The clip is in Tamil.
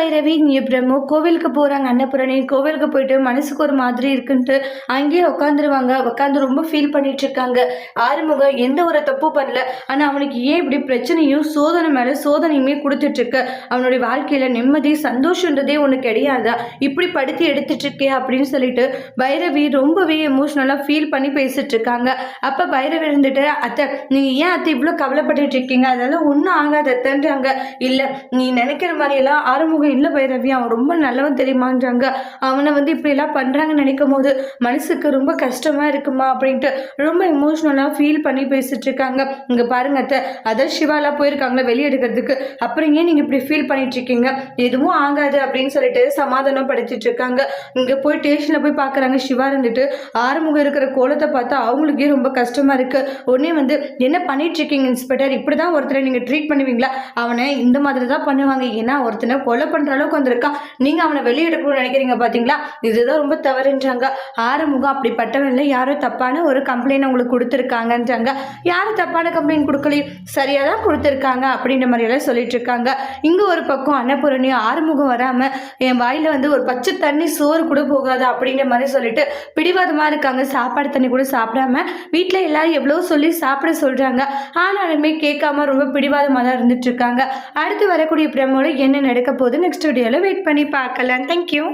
பைரவி நீ பிரம்மு கோவிலுக்கு போகிறாங்க அன்னபுரணி. கோவிலுக்கு போயிட்டு மனசுக்கு ஒரு மாதிரி இருக்குன்ட்டு அங்கேயே உட்காந்துருவாங்க உட்காந்து ரொம்ப ஃபீல் பண்ணிட்டு இருக்காங்க ஆறுமுகம் எந்த ஒரு தப்பு பண்ணல. ஆனால் அவனுக்கு ஏன் இப்படி பிரச்சனையும் சோதனை மேலே சோதனையுமே கொடுத்துட்டு இருக்கு அவனுடைய வாழ்க்கையில் நிம்மதி சந்தோஷன்றதே ஒன்று கிடையாதா? இப்படி படுத்தி எடுத்துட்டு இருக்கே அப்படின்னு சொல்லிட்டு பைரவி ரொம்பவே எமோஷ்னலாக ஃபீல் பண்ணி பேசிட்டு இருக்காங்க அப்போ பைரவி இருந்துட்டு அத்தை நீங்கள் ஏன் அத்தை இவ்வளோ கவலைப்பட்டு இருக்கீங்க? அதெல்லாம் ஒன்றும் ஆகாத அத்தைன்றாங்க. இல்லை நீ நினைக்கிற மாதிரியெல்லாம் ஆறுமுகம் இல்லை பைரவி அவன் ரொம்ப நல்லவன் தெரியுமான்றாங்க. அவனை வந்து இப்படிலாம் பண்ணுறாங்கன்னு நினைக்கும் போது மனசுக்கு ரொம்ப கஷ்டமாக இருக்குமா அப்படின்ட்டு ரொம்ப எமோஷ்னலாக ஃபீல் பண்ணி பேசிட்டு இருக்காங்க. இங்கே பாருங்க அத்தை அதான் சிவாலாம் போயிருக்காங்களா வெளியே எடுக்கிறதுக்கு. அப்புறம் ஏன் நீங்கள் இப்படி ஃபீல் பண்ணிட்டு இருக்கீங்க? எதுவும் ஆகாது அப்படின்னு சொல்லிட்டு சமாதானம் படுத்திட்டு இருக்காங்க. இங்கே போய் ஸ்டேஷனில் போய் பார்க்குறாங்க சிவா இருந்துட்டு. ஆறுமுகம் இருக்கிற கோலத்தை பார்த்தா அவங்களுக்கே ரொம்ப கஷ்டமாக இருக்குது உடனே வந்து என்ன பண்ணிட்டு இருக்கீங்க இன்ஸ்பெக்டர் இப்படி தான் ஒருத்தரை நீங்கள் ட்ரீட் பண்ணுவீங்களா? அவனை இந்த மாதிரி தான் பண்ணுவாங்க. ஏன்னா ஒருத்தனை கொலை பண்ணுற அளவுக்கு வந்திருக்கான் நீங்கள் அவனை வெளியே எடுக்கணும்னு நினைக்கிறீங்க பார்த்தீங்களா இதுதான் ரொம்ப தவறுன்றாங்க. ஆறுமுகம் அப்படிப்பட்டவன் இல்லை. யாரோ தப்பான ஒரு கம்ப்ளைண்ட் அவங்களுக்கு கொடுத்துருக்காங்கன்றாங்க. யாரும் தப்பான கம்ப்ளைண்ட் கொடுக்கலையும் சரியாக தான் கொடுத்துருக்காங்க அப்படின்ற மாதிரியெல்லாம் சொல்லிட்டு இருக்காங்க இங்கே ஒரு பக்கம் அன்னபூரணி ஆறுமுகம் வராமல் என் வாயில் வந்து ஒரு பச்சை தண்ணி சோறு கூட போகாது அப்படின்ற மாதிரி சொல்லிட்டு பிடிவாதமாக இருக்காங்க. சாப்பாடு தண்ணி கூட சாப்பிடாம வீட்டில் எல்லாரும் எவ்வளோ சொல்லி சாப்பிட சொல்கிறாங்க ஆனாலுமே கேட்காம ரொம்ப பிடிவாதமாக தான் இருந்துட்டு இருக்காங்க அடுத்து வரக்கூடிய பிரமோட என்ன நடக்க போகுது நெக்ஸ்ட் வீடியோவில் வெயிட் பண்ணி பார்க்கலாம். தேங்க்யூ